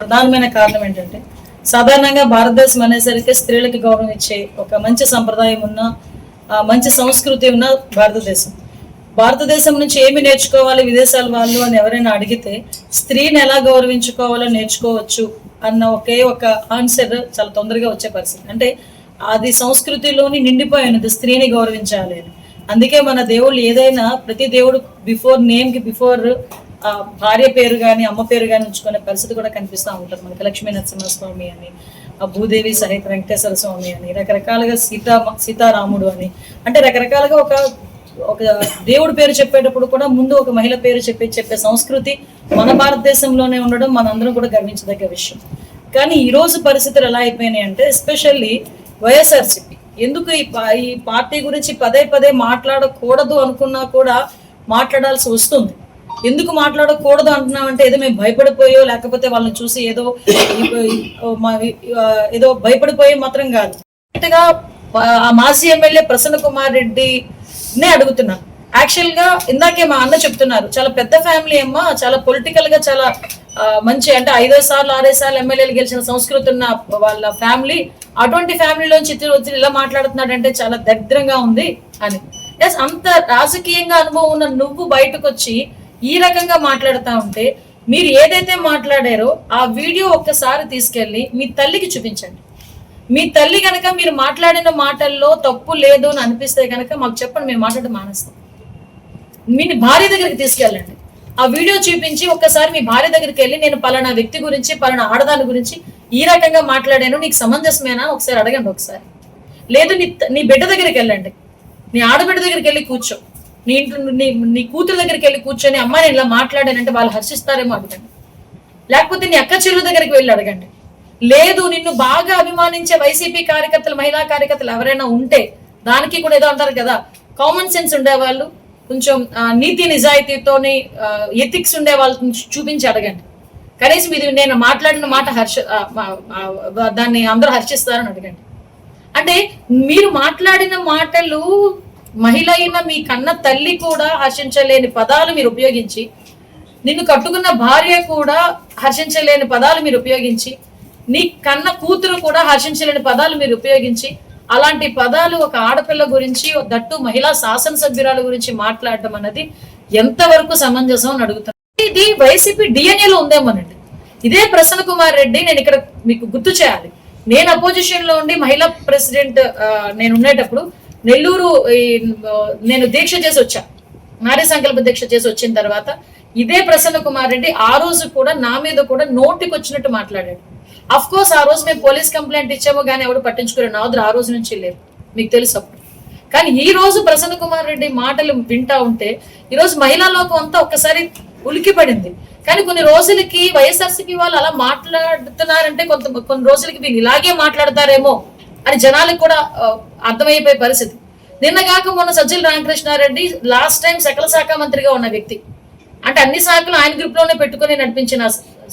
ప్రధానమైన కారణం ఏంటంటే సాధారణంగా భారతదేశం అనేసరికి స్త్రీలకి గౌరవం ఇచ్చే ఒక మంచి సంప్రదాయం ఉన్న ఆ, మంచి సంస్కృతి ఉన్న భారతదేశం. భారతదేశం నుంచి ఏమి నేర్చుకోవాలి విదేశాల వాళ్ళు అని ఎవరైనా అడిగితే స్త్రీని ఎలా గౌరవించుకోవాలో నేర్చుకోవచ్చు అన్న ఒకే ఒక ఆన్సర్ చాలా తొందరగా వచ్చే పరిస్థితి. అంటే అది సంస్కృతిలోని నిండిపోయినది స్త్రీని గౌరవించాలి అని. అందుకే మన దేవుళ్ళు ఏదైనా ప్రతి దేవుడు బిఫోర్ నేమ్కి బిఫోర్ భార్య పేరు కానీ అమ్మ పేరు కానీ ఉంచుకునే పరిస్థితి కూడా కనిపిస్తూ ఉంటుంది. మనకి లక్ష్మీ నరసింహస్వామి అని ఆ భూదేవి సహిత వెంకటేశ్వర స్వామి అని రకరకాలుగా సీతా సీతారాముడు అని. అంటే రకరకాలుగా ఒక ఒక దేవుడి పేరు చెప్పేటప్పుడు కూడా ముందు ఒక మహిళ పేరు చెప్పి చెప్పే సంస్కృతి మన భారతదేశంలోనే ఉండడం మనందరం కూడా గర్వించదగ్గ విషయం. కానీ ఈ రోజు పరిస్థితులు ఎలా అయిపోయినాయి అంటే ఎస్పెషల్లీ వైఎస్ఆర్సిపి. ఎందుకు ఈ ఈ పార్టీ గురించి పదే పదే మాట్లాడకూడదు అనుకున్నా కూడా మాట్లాడాల్సి వస్తుంది. ఎందుకు మాట్లాడకూడదు అంటున్నామంటే ఏదో మేము భయపడిపోయో లేకపోతే వాళ్ళని చూసి ఏదో ఏదో భయపడిపోయి మాత్రం కాదు. గా ఆ మాజీ ఎమ్మెల్యే ప్రసన్న కుమార్ రెడ్డినే అడుగుతున్నా. యాక్చువల్గా ఇందాకే మా అన్న చెప్తున్నారు చాలా పెద్ద ఫ్యామిలీ అమ్మ చాలా పొలిటికల్గా చాలా మంచి అంటే ఐదో సార్లు ఆరే సార్లు ఎమ్మెల్యేలు గెలిచిన సంస్కృతి ఉన్న వాళ్ళ ఫ్యామిలీ అటువంటి ఫ్యామిలీలోంచి ఇతను వచ్చి ఇలా మాట్లాడుతున్నాడంటే చాలా దరిద్రంగా ఉంది అని. ఎస్ అంత రాజకీయంగా అనుభవం ఉన్న నువ్వు బయటకు వచ్చి ఈ రకంగా మాట్లాడుతా ఉంటే మీరు ఏదైతే మాట్లాడారో ఆ వీడియో ఒక్కసారి తీసుకెళ్ళి మీ తల్లికి చూపించండి. మీ తల్లి కనుక మీరు మాట్లాడిన మాటల్లో తప్పు లేదు అని అనిపిస్తే కనుక మాకు చెప్పండి మేము మాట్లాడడం మానేస్తాం. మీ భార్య దగ్గరికి తీసుకెళ్ళండి. ఆ వీడియో చూపించి ఒక్కసారి మీ భార్య దగ్గరికి వెళ్ళి నేను పలానా వ్యక్తి గురించి పలానా ఆడదాని గురించి ఈ రకంగా మాట్లాడాను నీకు సమంజసమేనా? ఒకసారి అడగండి ఒకసారి. లేదు నీ నీ బిడ్డ దగ్గరికి వెళ్ళండి. నీ ఆడబిడ్డ దగ్గరికి వెళ్ళి కూర్చో. నీ ఇంట్లో నీ నీ కూతురు దగ్గరికి వెళ్ళి కూర్చొని అమ్మ నేను ఇలా మాట్లాడానంటే వాళ్ళు హర్షిస్తారేమో అడగండి. లేకపోతే నీ అక్క చెల్లు దగ్గరికి వెళ్ళి అడగండి. లేదు నిన్ను బాగా అభిమానించే వైసీపీ కార్యకర్తలు మహిళా కార్యకర్తలు ఎవరైనా ఉంటే దానికి కూడా ఏదో అంటారు కదా కామన్ సెన్స్ ఉండేవాళ్ళు కొంచెం నీతి నిజాయితీతోని ఎథిక్స్ ఉండే వాళ్ళని చూపించి అడగండి. కనీసం ఇది నేను మాట్లాడిన మాట హర్ష దాన్ని అందరూ హర్షిస్తారని అడగండి. అంటే మీరు మాట్లాడిన మాటలు మహిళ అయిన మీ కన్న తల్లి కూడా హర్షించలేని పదాలు మీరు ఉపయోగించి నిన్ను కట్టుకున్న భార్య కూడా హర్షించలేని పదాలు మీరు ఉపయోగించి నీ కన్న కూతురు కూడా హర్షించలేని పదాలు మీరు ఉపయోగించి అలాంటి పదాలు ఒక ఆడపిల్ల గురించి దట్టు మహిళా శాసనసభ్యురాల గురించి మాట్లాడటం అన్నది ఎంతవరకు సమంజసం అని అడుగుతాను ఇది వైసీపీ డిఎన్ఏలో ఉందేమోనండి. ఇదే ప్రసన్న కుమార్ రెడ్డి నేను ఇక్కడ మీకు గుర్తు చేయాలి. నేను అపోజిషన్లో ఉండి మహిళా ప్రెసిడెంట్ నేను ఉండేటప్పుడు నెల్లూరు ఈ, నేను దీక్ష చేసి వచ్చా. నారీ సంకల్ప దీక్ష చేసి వచ్చిన తర్వాత ఇదే ప్రసన్న కుమార్ రెడ్డి ఆ రోజు కూడా నా మీద కూడా నోటికి వచ్చినట్టు మాట్లాడాడు. అఫ్ కోర్స్ ఆ రోజు మేము పోలీస్ కంప్లైంట్ ఇచ్చామో కానీ ఎవరు పట్టించుకునే నాదురు ఆ రోజు నుంచి లేరు. మీకు తెలుసు అప్పుడు. కానీ ఈ రోజు ప్రసన్న కుమార్ రెడ్డి మాటలు వింటా ఉంటే ఈ రోజు మహిళా లోకం అంతా ఒక్కసారి ఉలికి పడింది. కానీ కొన్ని రోజులకి వైఎస్ఆర్సీపీ వాళ్ళు అలా మాట్లాడుతున్నారంటే కొంత కొన్ని రోజులకి వీళ్ళు ఇలాగే మాట్లాడతారేమో. అని జనాలకు కూడా అర్థమైపోయే పరిస్థితి. నిన్నగాక మొన్న సజ్జల రామకృష్ణారెడ్డి లాస్ట్ టైం సకల శాఖ మంత్రిగా ఉన్న వ్యక్తి. అంటే అన్ని శాఖలు ఆయన గ్రూప్లోనే పెట్టుకుని నడిపించిన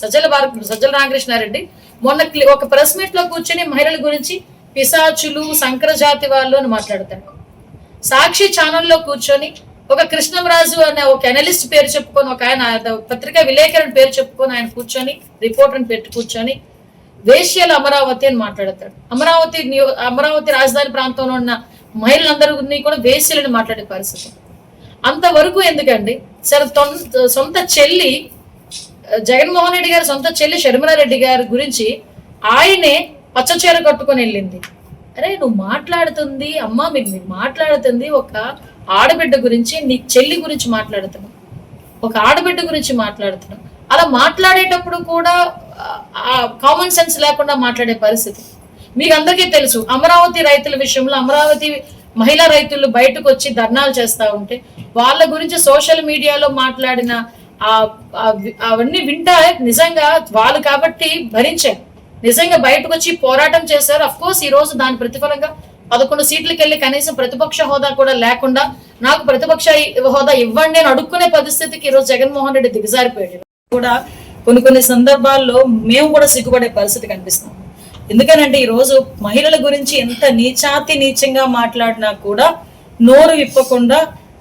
సజ్జల భారత్ సజ్జల రామకృష్ణారెడ్డి. మొన్న ఒక ప్రెస్ మీట్లో కూర్చొని మహిళల గురించి పిశాచులు సంకరజాతి వాళ్ళు అని మాట్లాడతాడు సాక్షి ఛానల్లో కూర్చొని ఒక కృష్ణంరాజు అనే ఒక అనలిస్ట్ పేరు చెప్పుకొని ఒక ఆయన పత్రికా విలేకరుని పేరు చెప్పుకొని ఆయన కూర్చొని రిపోర్టర్ని పెట్టి కూర్చొని వేశ్యల అమరావతి అని మాట్లాడతాడు. అమరావతి అమరావతి రాజధాని ప్రాంతంలో ఉన్న మహిళలందరినీ కూడా వేశ్యలని మాట్లాడే పరిస్థితి. అంతవరకు ఎందుకండి? సరే తొం సొంత చెల్లి జగన్మోహన్ రెడ్డి గారి సొంత చెల్లి షర్మిలారెడ్డి గారి గురించి ఆయనే పచ్చచీర కట్టుకొని వెళ్ళింది. అరే నువ్వు మాట్లాడుతుంది అమ్మా మీరు మీరు మాట్లాడుతుంది ఒక ఆడబిడ్డ గురించి నీ చెల్లి గురించి మాట్లాడుతున్నావు. ఒక ఆడబిడ్డ గురించి మాట్లాడుతున్నావు. అలా మాట్లాడేటప్పుడు కూడా కామన్ సెన్స్ లేకుండా మాట్లాడే పరిస్థితి. మీకు అందరికీ తెలుసు అమరావతి రైతుల విషయంలో అమరావతి మహిళా రైతులు బయటకు వచ్చి ధర్నాలు చేస్తా ఉంటే వాళ్ళ గురించి సోషల్ మీడియాలో మాట్లాడిన ఆ అవన్నీ వింటా నిజంగా వాళ్ళు కాబట్టి భరించారు. నిజంగా బయటకు వచ్చి పోరాటం చేశారు. అఫ్ కోర్స్ ఈ రోజు దాని ప్రతిఫలంగా పదకొండు సీట్లకు వెళ్ళి కనీసం ప్రతిపక్ష హోదా కూడా లేకుండా నాకు ప్రతిపక్ష హోదా ఇవ్వండి అని అడుక్కునే పరిస్థితికి ఈ రోజు జగన్మోహన్ రెడ్డి దిగజారిపోయాడు. కూడా కొన్ని కొన్ని సందర్భాల్లో మేము కూడా సిగ్గుపడే పరిస్థితి కనిపిస్తాం ఎందుకనంటే ఈ రోజు మహిళల గురించి ఎంత నీచాతి నీచంగా మాట్లాడినా కూడా నోరు విప్పకుండా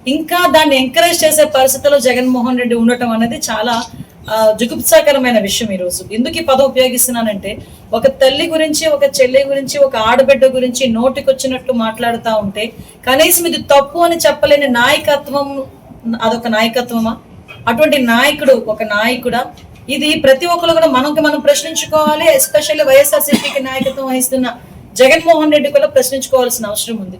ఇంకా దాన్ని ఎంకరేజ్ చేసే పరిస్థితిలో జగన్మోహన్ రెడ్డి ఉండటం అనేది చాలా జుగుప్సాకరమైన విషయం ఈరోజు ఎందుకు ఈ పదం ఉపయోగిస్తున్నానంటే ఒక తల్లి గురించి ఒక చెల్లి గురించి ఒక ఆడబిడ్డ గురించి నోటికొచ్చినట్టు మాట్లాడుతూ ఉంటే కనీసం ఇది తప్పు అని చెప్పలేని నాయకత్వం అదొక నాయకత్వమా? అటువంటి నాయకుడు ఒక నాయకుడా? ఇది ప్రతి ఒక్కరు కూడా మనకి మనం ప్రశ్నించుకోవాలి ఎస్పెషల్లీ వైఎస్ఆర్సీపీకి నాయకత్వం వహిస్తున్న జగన్మోహన్ రెడ్డి కూడా ప్రశ్నించుకోవాల్సిన అవసరం ఉంది.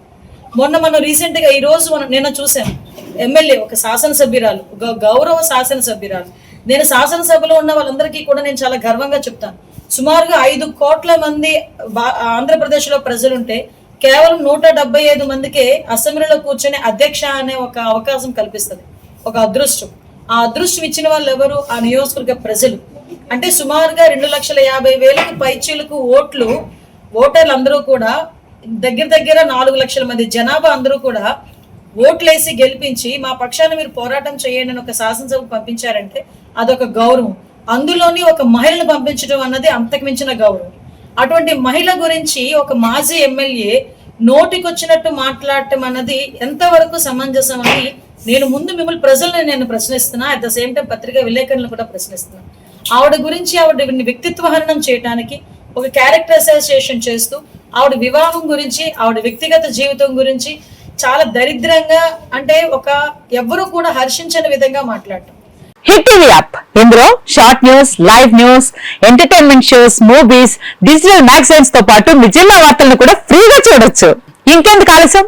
మొన్న మనం రీసెంట్గా ఈ రోజు మనం నిన్న చూసాం ఎమ్మెల్యే ఒక శాసనసభ్యురాలు ఒక గౌరవ శాసనసభ్యురాలు. నేను శాసనసభలో ఉన్న వాళ్ళందరికీ కూడా నేను చాలా గర్వంగా చెప్తాను. సుమారుగా ఐదు కోట్ల మంది బా- ఆంధ్రప్రదేశ్లో ప్రజలుంటే కేవలం నూట డెబ్బై ఐదు మందికే అసెంబ్లీలో కూర్చొని అధ్యక్ష అనే ఒక అవకాశం కల్పిస్తుంది. ఒక అదృష్టం. ఆ అదృష్టం ఇచ్చిన వాళ్ళు ఎవరు? ఆ నియోజకవర్గ ప్రజలు. అంటే సుమారుగా రెండు లక్షల యాభై వేలకు పైచీలకు ఓట్లు ఓటర్లు అందరూ కూడా దగ్గర దగ్గర నాలుగు లక్షల మంది జనాభా అందరూ కూడా ఓట్లేసి గెలిపించి మా పక్షాన మీరు పోరాటం చేయండి అని ఒక శాసనసభకు పంపించారంటే అదొక గౌరవం. అందులోని ఒక మహిళను పంపించడం అన్నది అంతకుమించిన గౌరవం. అటువంటి మహిళ గురించి ఒక మాజీ ఎమ్మెల్యే నోటికొచ్చినట్టు మాట్లాడటం అన్నది ఎంతవరకు సమంజసం అని నేను ముందు మిమ్మల్ని ప్రజల్ని నేను ప్రశ్నిస్తున్నా అట్ ద సేమ్ టైం పత్రికా విలేకరులను కూడా ప్రశ్నిస్తున్నా. ఆవిడ గురించి ఆవిడ వ్యక్తిత్వ హరణం చేయడానికి ఒక క్యారెక్టర్ అసోసియేషన్ చేస్తూ ఆవిడ వివాహం గురించి ఆవిడ వ్యక్తిగత జీవితం గురించి చాలా దరిద్రంగా అంటే ఒక ఎవ్వరూ కూడా హర్షించని విధంగా మాట్లాడటం. Hit TV app. ఇందులో short news live news entertainment shows movies digital మ్యాగజైన్స్తో పాటు మీ జిల్లా వార్తలను కూడా ఫ్రీగా చూడొచ్చు. ఇంకెందుకు ఆలస్యం?